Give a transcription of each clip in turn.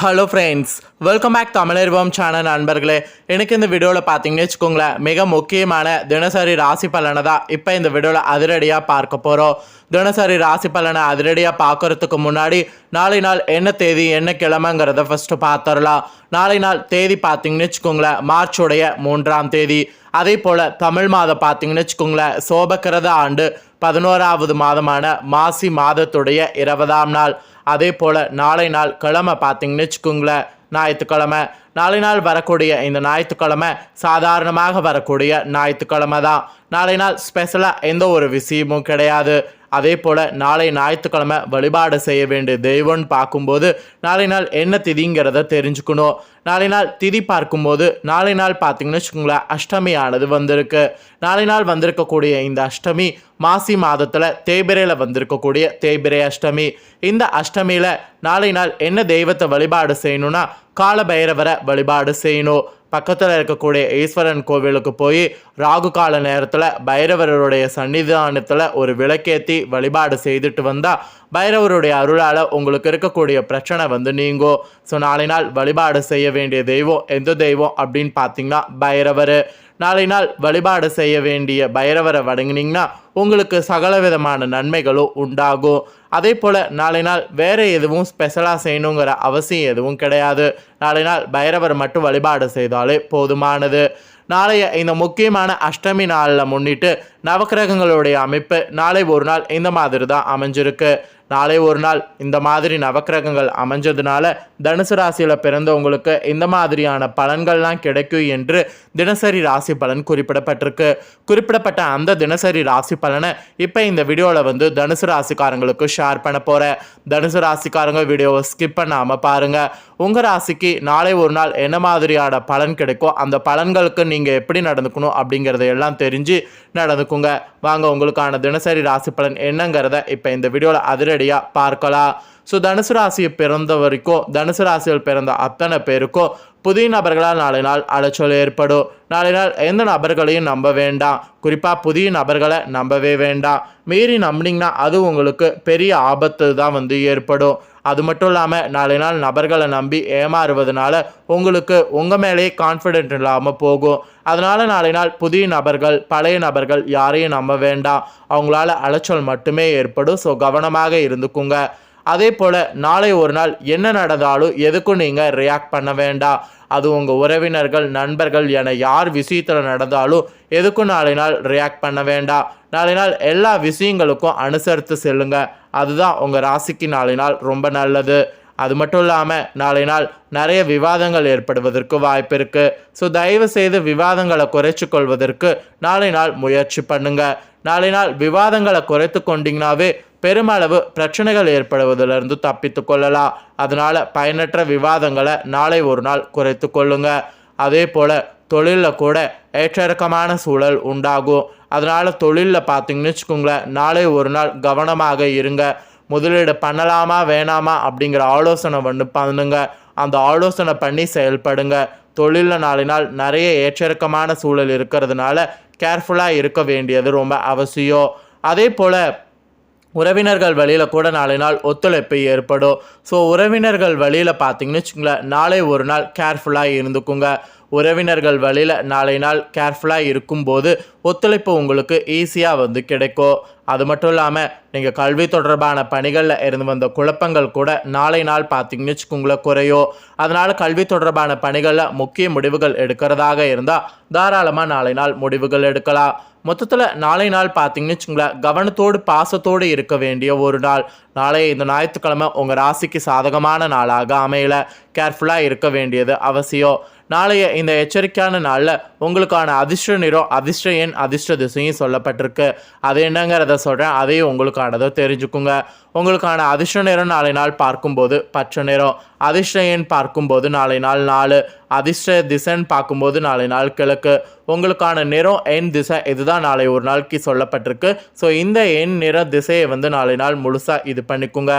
Hello friends welcome back தமிழர்வம் channel நண்பர்களே. எனக்கு இந்த வீடியோவில் பார்த்தீங்கன்னு வச்சுக்கோங்களேன் மிக முக்கியமான தினசரி ராசி பலனை தான் இப்போ இந்த வீடியோவில் அதிரடியாக பார்க்க போகிறோம் தினசரி ராசி பலனை அதிரடியாக பார்க்குறதுக்கு முன்னாடி நாளை நாள் என்ன தேதி என்ன கிழமைங்கிறத ஃபஸ்ட்டு பார்த்துடலாம் நாளை நாள் தேதி பார்த்தீங்கன்னு வச்சுக்கோங்களேன் மார்ச்சுடைய மூன்றாம் தேதி. அதே போல் தமிழ் மாதம் பார்த்தீங்கன்னு வச்சுக்கோங்களேன் சோபக்கிரத ஆண்டு பதினோராவது மாதமான மாசி மாதத்துடைய இருபதாம் நாள். அதே போல் நாளை நாள் கிழமை பார்த்தீங்கன்னு வச்சுக்கோங்களேன் ஞாயிற்றுக்கிழமை. நாளை நாள் வரக்கூடிய இந்த ஞாயிற்றுக்கிழமை சாதாரணமாக வரக்கூடிய ஞாயிற்றுக்கிழமை தான் நாளை நாள் ஸ்பெஷலாக எந்த ஒரு விஷயமும் கிடையாது. அதே போல் நாளை ஞாயிற்றுக்கிழமை வழிபாடு செய்ய வேண்டிய தெய்வம்னு பார்க்கும்போது நாளை நாள் என்ன திதிங்கிறத தெரிஞ்சுக்கணும். நாளை நாள் திதி பார்க்கும்போது நாளை நாள் பார்த்தீங்கன்னு வச்சுக்கோங்களேன் அஷ்டமியானது வந்திருக்கு. நாளை நாள் வந்திருக்கக்கூடிய இந்த அஷ்டமி மாசி மாதத்தில் தேய்பிரையில் வந்திருக்கக்கூடிய தேய்பிரை அஷ்டமி. இந்த அஷ்டமியில் நாளை நாள் என்ன தெய்வத்தை வழிபாடு செய்யணும்னா கால பைரவரை வழிபாடு செய்யணும். பக்கத்தில் இருக்கக்கூடிய ஈஸ்வரன் கோவிலுக்கு போய் ராகு கால நேரத்தில் பைரவருடைய சன்னிதானத்தில் ஒரு விளக்கேற்றி வழிபாடு செய்துட்டு வந்தால் பைரவருடைய அருளால் உங்களுக்கு இருக்கக்கூடிய பிரச்சனை வந்து நீங்கும் ஸோ நாளை நாள் வழிபாடு செய்ய வேண்டிய தெய்வம் எந்த தெய்வம் அப்படின்னு பார்த்தீங்கன்னா பைரவர். நாளை நாள் வழிபாடு செய்ய வேண்டிய பைரவரை வணங்கினீங்கன்னா உங்களுக்கு சகல விதமான நன்மைகளும் உண்டாகும். அதே போல் நாளை நாள் வேறு எதுவும் ஸ்பெஷலாக செய்யணுங்கிற அவசியம் எதுவும் கிடையாது. நாளை நாள் பைரவர் மட்டும் வழிபாடு செய்தாலே போதுமானது. நாளைய இந்த முக்கியமான அஷ்டமி நாளில் முன்னிட்டு நவக்கிரகங்களுடைய அமைப்பு நாளை ஒரு நாள் இந்த மாதிரி தான் அமைஞ்சிருக்கு. நாளை ஒரு நாள் இந்த மாதிரி நவக்கிரகங்கள் அமைஞ்சதுனால தனுசு ராசியில் பிறந்தவங்களுக்கு இந்த மாதிரியான பலன்கள்லாம் கிடைக்கும் என்று தினசரி ராசி பலன் குறிப்பிடப்பட்டிருக்கு. குறிப்பிடப்பட்ட அந்த தினசரி ராசி பலனை இப்போ இந்த வீடியோவில் வந்து தனுசு ராசிக்காரங்களுக்கு ஷேர் பண்ண போகிறேன் தனுசு ராசிக்காரங்க வீடியோவை ஸ்கிப் பண்ணாமல் பாருங்கள் உங்கள் ராசிக்கு நாளை ஒரு நாள் என்ன மாதிரியான பலன் கிடைக்கும் அந்த பலன்களுக்கு நீங்கள் எப்படி நடந்துக்கணும் அப்படிங்கிறத எல்லாம் தெரிஞ்சு நடந்துக்குங்க. வாங்க உங்களுக்கான தினசரி ராசி பலன் என்னங்கிறத இப்போ இந்த வீடியோவில் அதிரடியாக பார்க்கலாம். ஸோ தனுசு ராசியை பிறந்த வரைக்கும் தனுசு ராசியில் பிறந்த அத்தனை பேருக்கும் புதிய நபர்களால் நாளை நாள் அலைச்சல் ஏற்படும். நாளை நாள் எந்த நபர்களையும் நம்ப வேண்டாம். குறிப்பாக புதிய நபர்களை நம்பவே வேண்டாம். மீறி நம்பினீங்கன்னா அது உங்களுக்கு பெரிய ஆபத்து தான் வந்து ஏற்படும். அது மட்டும் இல்லாமல் நாளை நாள் நபர்களை நம்பி ஏமாறுவதனால உங்களுக்கு உங்கள் மேலேயே கான்ஃபிடென்ட் இல்லாமல் போகும். அதனால் நாளை நாள் புதிய நபர்கள் பழைய நபர்கள் யாரையும் நம்ப வேண்டாம். அவங்களால அலைச்சல் மட்டுமே ஏற்படும். ஸோ கவனமாக இருந்துக்குங்க. அதே போல் நாளை ஒரு நாள் என்ன நடந்தாலும் எதுக்கும் நீங்கள் ரியாக்ட் பண்ண வேண்டாம். அது உங்கள் உறவினர்கள் நண்பர்கள் என யார் விஷயத்தில் நடந்தாலும் எதுக்கும் நாளை நாள் ரியாக்ட் பண்ண வேண்டாம். நாளை நாள் எல்லா விஷயங்களுக்கும் அனுசரித்து செல்லுங்க. அதுதான் உங்கள் ராசிக்கு நாளை நாள் ரொம்ப நல்லது. அது மட்டும் இல்லாமல் நாளை நாள் நிறைய விவாதங்கள் ஏற்படுவதற்கு வாய்ப்பு இருக்குது ஸோ தயவு செய்து விவாதங்களை குறைச்சி கொள்வதற்கு நாளை நாள் முயற்சி பண்ணுங்கள் நாளை நாள் விவாதங்களை குறைத்து கொண்டிங்கனாவே பெருமளவு பிரச்சனைகள் ஏற்படுவதிலிருந்து தப்பித்து கொள்ளலாம். அதனால் பயனற்ற விவாதங்களை நாளை ஒரு நாள் குறைத்து கொள்ளுங்க. அதே போல் தொழிலில் கூட ஏற்றிறக்கமான சூழல் உண்டாகும். அதனால் தொழிலில் பார்த்தீங்கன்னு வச்சுக்கோங்களேன் நாளை ஒரு நாள் கவனமாக இருங்க. முதலீடு பண்ணலாமா வேணாமா அப்படிங்கிற ஆலோசனை வந்து பண்ணுங்க. அந்த ஆலோசனை பண்ணி செயல்படுங்க. தொழிலில் நாளை நாள் நிறைய ஏற்றிறக்கமான சூழல் இருக்கிறதுனால கேர்ஃபுல்லாக இருக்க வேண்டியது ரொம்ப அவசியம். அதே போல் உறவினர்கள் வழியில் கூட நாளை நாள் ஒத்துழைப்பு ஏற்படும். ஸோ உறவினர்கள் வழியில் பார்த்தீங்கன்னு வச்சுங்களேன் நாளை ஒரு நாள் கேர்ஃபுல்லாக இருந்துக்குங்க. உறவினர்கள் வழியில் நாளை நாள் கேர்ஃபுல்லாக இருக்கும்போது ஒத்துழைப்பு உங்களுக்கு ஈஸியாக வந்து கிடைக்கும். அது மட்டும் இல்லாமல் நீங்கள் கல்வி தொடர்பான பணிகளில் இருந்து வந்த குழப்பங்கள் கூட நாளை நாள் பார்த்தீங்கன்னு வச்சுக்கோங்களேன் குறையும். அதனால் கல்வி தொடர்பான பணிகளில் முக்கிய முடிவுகள் எடுக்கிறதாக இருந்தால் தாராளமாக நாளை நாள் முடிவுகள் எடுக்கலாம். மொத்தத்தில் நாளை நாள் பார்த்தீங்கன்னு வச்சுங்களேன் கவனத்தோடு பாசத்தோடு இருக்க வேண்டிய ஒரு நாள். நாளை இந்த ஞாயிற்றுக்கிழமை உங்கள் ராசிக்கு சாதகமான நாளாக அமையல. கேர்ஃபுல்லாக இருக்க வேண்டியது அவசியம். நாளைய இந்த எச்சரிக்கையான நாளில் உங்களுக்கான அதிர்ஷ்ட நிறம் அதிர்ஷ்ட எண் அதிர்ஷ்ட திசையும் சொல்லப்பட்டிருக்கு. அது என்னங்கிறத சொல்கிறேன் அதையும் உங்களுக்கானதை தெரிஞ்சுக்குங்க. உங்களுக்கான அதிர்ஷ்ட நிறம் நாளை நாள் பார்க்கும்போது பச்சை நிறம் அதிர்ஷ்ட எண் பார்க்கும்போது நாளை நாள் நாலு அதிர்ஷ்ட திசைன்னு பார்க்கும்போது நாளை நாள் கிழக்கு. உங்களுக்கான நிறம் எண் திசை இதுதான் நாளை ஒரு நாளைக்கு சொல்லப்பட்டிருக்கு. ஸோ இந்த எண் நிற திசையை வந்து நாளை நாள் முழுசாக இது பண்ணிக்குங்க.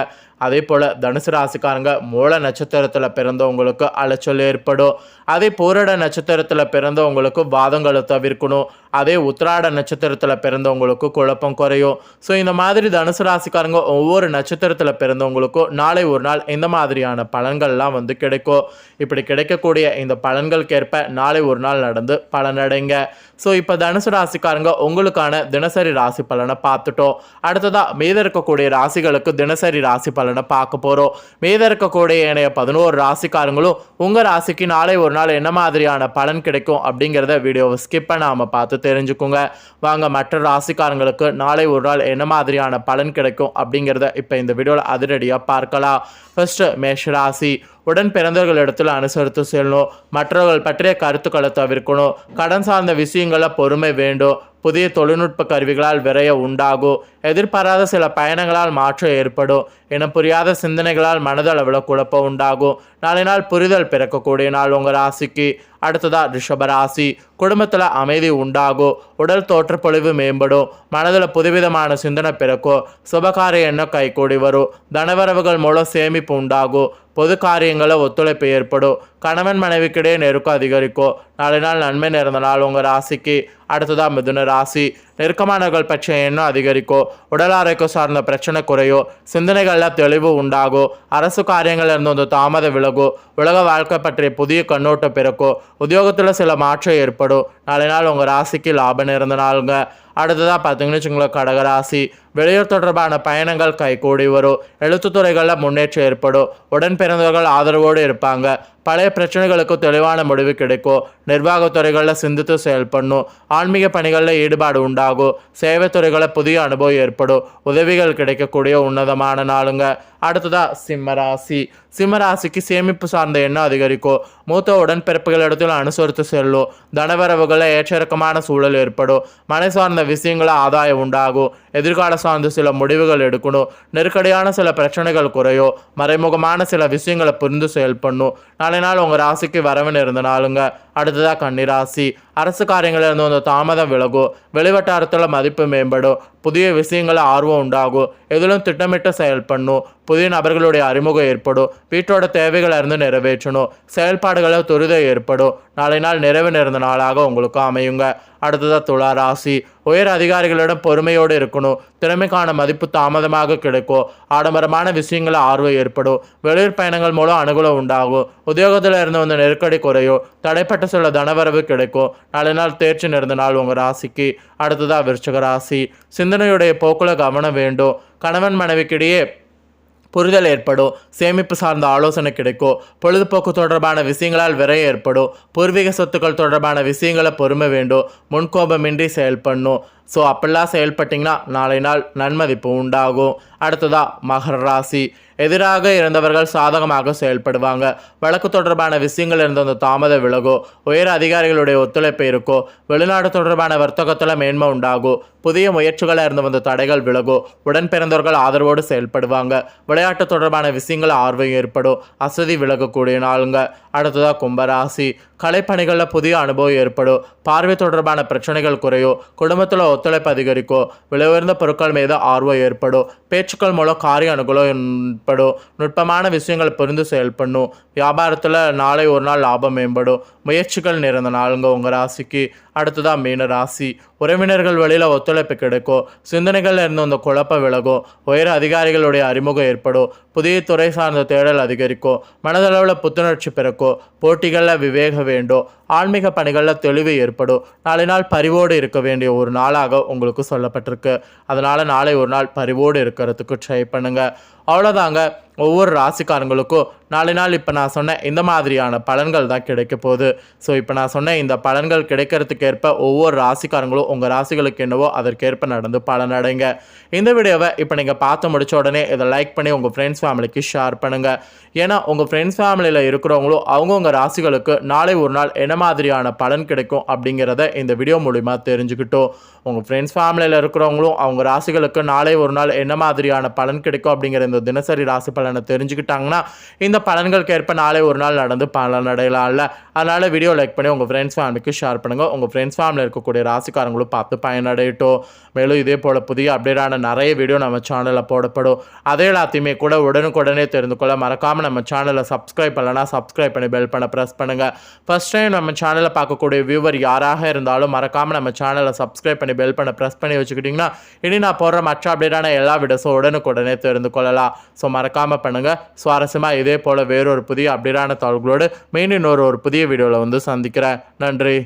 அதே போல் தனுசு ராசிக்காரங்க மூல நட்சத்திரத்தில் பிறந்தவங்களுக்கு அலைச்சல் ஏற்படும். அதே போரட நட்சத்திரத்தில் பிறந்தவங்களுக்கு வாதங்களை தவிர்க்கணும். அதே உத்திராட நட்சத்திரத்தில் பிறந்தவங்களுக்கு குழப்பம் குறையும். ஸோ இந்த மாதிரி தனுசு ராசிக்காரங்க ஒவ்வொரு நட்சத்திரத்தில் பிறந்தவங்களுக்கும் நாளை ஒரு நாள் இந்த மாதிரியான பலன்கள்லாம் வந்து கிடைக்கும். இப்படி கிடைக்கக்கூடிய இந்த பலன்களுக்கேற்ப நாளை ஒரு நாள் நடந்து பலனடைங்க. ஸோ இப்போ தனுசு ராசிக்காரங்க உங்களுக்கான தினசரி ராசி பலனை பார்த்துட்டோம். அடுத்ததாக மீத இருக்கக்கூடிய ராசிகளுக்கு தினசரி ராசி பலனை பார்க்க போகிறோம் மீத இருக்கக்கூடிய ஏனைய பதினோரு ராசிக்காரங்களும் உங்கள் ராசிக்கு நாளை ஒரு நாள் என்ன மாதிரியான பலன் கிடைக்கும் அப்படிங்கிற அப்படிங்கிறத வீடியோவை ஸ்கிப் பண்ணாமல் பார்த்து தெரிஞ்சுக்கோங்க. வாங்க மற்ற ராசிக்காரங்களுக்கு நாளை ஒரு நாள் என்ன மாதிரியான பலன் கிடைக்கும் அப்படிங்கிறத இப்போ இந்த வீடியோவில் அதிரடியாக பார்க்கலாம். ஃபஸ்ட்டு மேஷ ராசி. உடன் பிறந்தவர்களிடத்தில் அனுசரித்து செல்லணும். மற்றவர்கள் பற்றிய கருத்துக்களை தவிர்க்கணும். கடன் சார்ந்த விஷயங்களில் பொறுமை வேண்டும். புதிய தொழில்நுட்ப கருவிகளால் விரைய உண்டாகும் எதிர்பாராத சில பயணங்களால் மாற்றம் ஏற்படும் என புரியாத சிந்தனைகளால் மனதளவில் குழப்பம் உண்டாகும் நாளை நாள் புரிதல் பிறக்கக்கூடிய நாள் உங்கள் ராசிக்கு. அடுத்ததா ரிஷபராசி குடும்பத்தில் அமைதி உண்டாகும் உடல் தோற்றப்பொழிவு மேம்படும் மனதில் புதுவிதமான சிந்தனை பிறக்கும் சுபகாரிய எண்ணம் கைகூடி வரும் தனவரவுகள் மூலம் சேமிப்பு உண்டாகும் பொது காரியங்களில் ஒத்துழைப்பு ஏற்படும். கணவன் மனைவிக்கிடையே நெருக்கம் அதிகரிக்கும். நாளை நாள் நன்மை நிறைந்த நாள் உங்கள் ராசிக்கு. அடுத்ததாக மிதுன ராசி. நெருக்கமானவர்கள் பற்றிய எண்ணம் அதிகரிக்கும். உடல் ஆரோக்கியம் சார்ந்த பிரச்சனை குறையும். சிந்தனைகளில் தெளிவு உண்டாகும். அரசு காரியங்களில் இருந்து வந்து தாமதம் விலகும். உலக வாழ்க்கை பற்றிய புதிய கண்ணோட்டம் பிறக்கும். உத்தியோகத்தில் சில மாற்றம் ஏற்படும். நாளை நாள் உங்கள் ராசிக்கு லாபம் நிறைந்த நாளுங்க. அடுத்ததாக பார்த்தீங்கன்னு வச்சுங்களேன் கடகராசி வெளியூர் தொடர்பான பயணங்கள் கைகூடி வரும். எழுத்துத்துறைகளில் முன்னேற்றம் ஏற்படும். உடன் பிறந்தவர்கள் ஆதரவோடு இருப்பாங்க. பழைய பிரச்சனைகளுக்கு தெளிவான முடிவு கிடைக்கும். நிர்வாகத்துறைகளில் சிந்தித்து செயல்படணும். ஆன்மீக பணிகளில் ஈடுபாடு உண்டாகும். சேவைத்துறைகளில் புதிய அனுபவம் ஏற்படும். உதவிகள் கிடைக்கக்கூடிய உன்னதமான நாளுங்க. அடுத்ததா சிம்மராசி. சிம்மராசிக்கு சேமிப்பு சார்ந்த எண்ணம் அதிகரிக்கும். மூத்த உடன்பிறப்புகளிடத்தில் அனுசரித்து செல்லும். தனவரவுகளில் ஏற்றிறக்கமான சூழல் ஏற்படும். மனை சார்ந்த விஷயங்களில் ஆதாயம் உண்டாகும். எதிர்கால சார்ந்து சில முடிவுகள் எடுக்கணும். நெருக்கடியான சில பிரச்சனைகள் குறையும். மறைமுகமான சில விஷயங்களை புரிந்து செயல்படணும். நாளை நாள் உங்கள் ராசிக்கு வரவன் இருந்த நாளுங்க. அடுத்ததாக கன்னிராசி அரசு காரியங்களில் இருந்து வந்து தாமதம் விலகும். வெளிவட்டாரத்தில் மதிப்பு மேம்படும். புதிய விஷயங்கள ஆர்வம் உண்டாகும். எதிலும் திட்டமிட்டு செயல்படணும் புதிய நபர்களுடைய அறிமுகம் ஏற்படும். வீட்டோட தேவைகளை இருந்து நிறைவேற்றணும். செயல்பாடுகளை துரிதம் ஏற்படும். நாளை நாள் நிறைவு நிறைந்த நாளாக உங்களுக்கு அமையுங்க. அடுத்ததாக துளா ராசி. உயர் அதிகாரிகளிடம் பொறுமையோடு இருக்கணும். திறமைக்கான மதிப்பு தாமதமாக கிடைக்கும். ஆடம்பரமான விஷயங்கள ஆர்வம் ஏற்படும். வெளியூர் பயணங்கள் மூலம் அனுகூலம் உண்டாகும். உத்தியோகத்தில் இருந்து வந்த நெருக்கடி குறையும். தடைப்பட்ட சில தனவரவு கிடைக்கும். நாலு நாள் தேர்ச்சி நிறைந்த நாள் உங்கள் ராசிக்கு. அடுத்ததாக விருச்சக ராசி. சிந்தனையுடைய போக்கில் கவனம் வேண்டும். கணவன் மனைவிக்கிடையே புரிதல் ஏற்படும். சேமிப்பு சார்ந்த ஆலோசனை கிடைக்கும். பொழுதுபோக்கு தொடர்பான விஷயங்களால் விரை ஏற்படும். பூர்வீக சொத்துக்கள் தொடர்பான விஷயங்களை பொறுமை வேண்டும். முன்கோபமின்றி செயல்படணும். ஸோ அப்படிலாம் செயல்பட்டிங்கன்னா நாளை நாள் நன்மதிப்பு உண்டாகும். அடுத்ததாக மகர ராசி. எதிராக இருந்தவர்கள் சாதகமாக செயல்படுவாங்க. வழக்கு தொடர்பான விஷயங்கள் இருந்த அந்த தாமத விலகோ உயர் அதிகாரிகளுடைய ஒத்துழைப்பு இருக்கோ வெளிநாடு தொடர்பான வர்த்தகத்தில் மேன்மை உண்டாகும். புதிய முயற்சிகளாக இருந்து வந்த தடைகள் விலகும். உடன் பிறந்தவர்கள் ஆதரவோடு செயல்படுவாங்க. விளையாட்டு தொடர்பான விஷயங்கள் ஆர்வம் ஏற்படும். அசதி விலகக்கூடிய நாளுங்க. அடுத்ததாக கும்பராசி. கலைப்பணிகளில் புதிய அனுபவம் ஏற்படும். பார்வை தொடர்பான பிரச்சனைகள் குறையும் குடும்பத்தில் ஒத்துழைப்பு அதிகரிக்கும் விலை உயர்ந்த பொருட்கள் மீது ஆர்வம் ஏற்படும். பேச்சுக்கள் மூலம் காரிய அனுகூலம் ஏற்படும். நுட்பமான விஷயங்கள் புரிந்து செயல்படணும். வியாபாரத்தில் நாளை ஒரு நாள் லாபம் மேம்படும். முயற்சிகள் நிறைந்த நாளுங்க உங்கள் ராசிக்கு. அடுத்ததாக மீன ராசி. உறவினர்கள் வழியில் ஒத்துழைப்பு கிடைக்கும். சிந்தனைகள் இருந்து அந்த குழப்பம் விலகும். உயர் அதிகாரிகளுடைய அறிமுகம் ஏற்படும். புதிய துறை சார்ந்த தேடல் அதிகரிக்கும். மனதளவில் புத்துணர்ச்சி பிறக்கும். போட்டிகளில் விவேக வேண்டும் ஆன்மீக பணிகளில் தெளிவு ஏற்படும். நாளை நாள் பரிவோடு இருக்க வேண்டிய ஒரு நாளாக உங்களுக்கு சொல்லப்பட்டிருக்கு. அதனால் நாளை ஒரு நாள் பரிவோடு இருக்கிறதுக்கு ட்ரை பண்ணுங்கள் அவ்வளோதாங்க ஒவ்வொரு ராசிக்காரங்களுக்கும் நாளை நாள் இப்போ நான் சொன்ன இந்த மாதிரியான பலன்கள் தான் கிடைக்க போகுது. ஸோ இப்போ நான் சொன்ன இந்த பலன்கள் கிடைக்கிறதுக்கு ஏற்ப ஒவ்வொரு ராசிக்காரங்களும் உங்கள் ராசிகளுக்கு என்னவோ அதற்கேற்ப நடந்து பலனடைங்க இந்த வீடியோவை இப்போ நீங்கள் பார்த்து முடிச்ச உடனே இதை லைக் பண்ணி உங்கள் ஃப்ரெண்ட்ஸ் ஃபேமிலிக்கு ஷேர் பண்ணுங்கள் ஏன்னா உங்கள் ஃப்ரெண்ட்ஸ் ஃபேமிலியில் இருக்கிறவங்களும் அவங்கவுங்க ராசிகளுக்கு நாளை ஒரு நாள் என்ன மாதிரியான பலன் கிடைக்கும் அப்படிங்கிறத இந்த வீடியோ மூலிமா தெரிஞ்சுக்கிட்டோம். உங்கள் ஃப்ரெண்ட்ஸ் ஃபேமிலியில் இருக்கிறவங்களும் அவங்க ராசிகளுக்கு நாளை ஒரு நாள் என்ன மாதிரியான பலன் கிடைக்கும் அப்படிங்கிற இந்த தினசரி ராசி பலனை தெரிஞ்சுக்கிட்டாங்கன்னா இந்த பலன்களுக்கு ஏற்ப நாளை ஒரு நாள் நடந்து பலன் அடையலாம்ல. அதனால் வீடியோ லைக் பண்ணி உங்கள் ஃப்ரெண்ட்ஸ் ஃபேமிலிக்கு ஷேர் பண்ணுங்கள் உங்கள் ஃப்ரெண்ட்ஸ் ஃபேமிலியில் இருக்கக்கூடிய ராசிக்காரங்களும் பார்த்து பயனடையட்டும். மேலும் இதே போல் புதிய அப்டேட்டான நிறைய வீடியோ நம்ம சேனலில் போடப்படும். அதே எல்லாத்தையுமே கூட உடனுக்குடனே தெரிந்து கொள்ள மறக்காமல் நம்ம சேனலை சப்ஸ்கிரைப் பண்ணலன்னா சப்ஸ்கிரைப் பண்ணி பெல் பண்ண ப்ரெஸ் பண்ணுங்கள் ஃபஸ்ட் டைம் நம்ம நம்ம சேனலை பார்க்கக்கூடிய வியூவர் யாராக இருந்தாலும் மறக்காமல் நம்ம சேனலை சப்ஸ்கிரைப் பண்ணி பெல் பண்ண ப்ரெஸ் பண்ணி வச்சுக்கிட்டிங்கன்னா இனி நான் போடுற மற்ற அப்டேட்டான எல்லா வீடியோஸும் உடனுக்குடனே தெரிந்து கொள்ளலாம். ஸோ மறக்காமல் பண்ணுங்கள் சுவாரஸ்யமாக இதே போல் வேறொரு புதிய அப்டேட்டான தகவல்களோடு மீண்டும் இன்னொரு ஒரு புதிய வீடியோவில் வந்து சந்திக்கிறேன். நன்றி.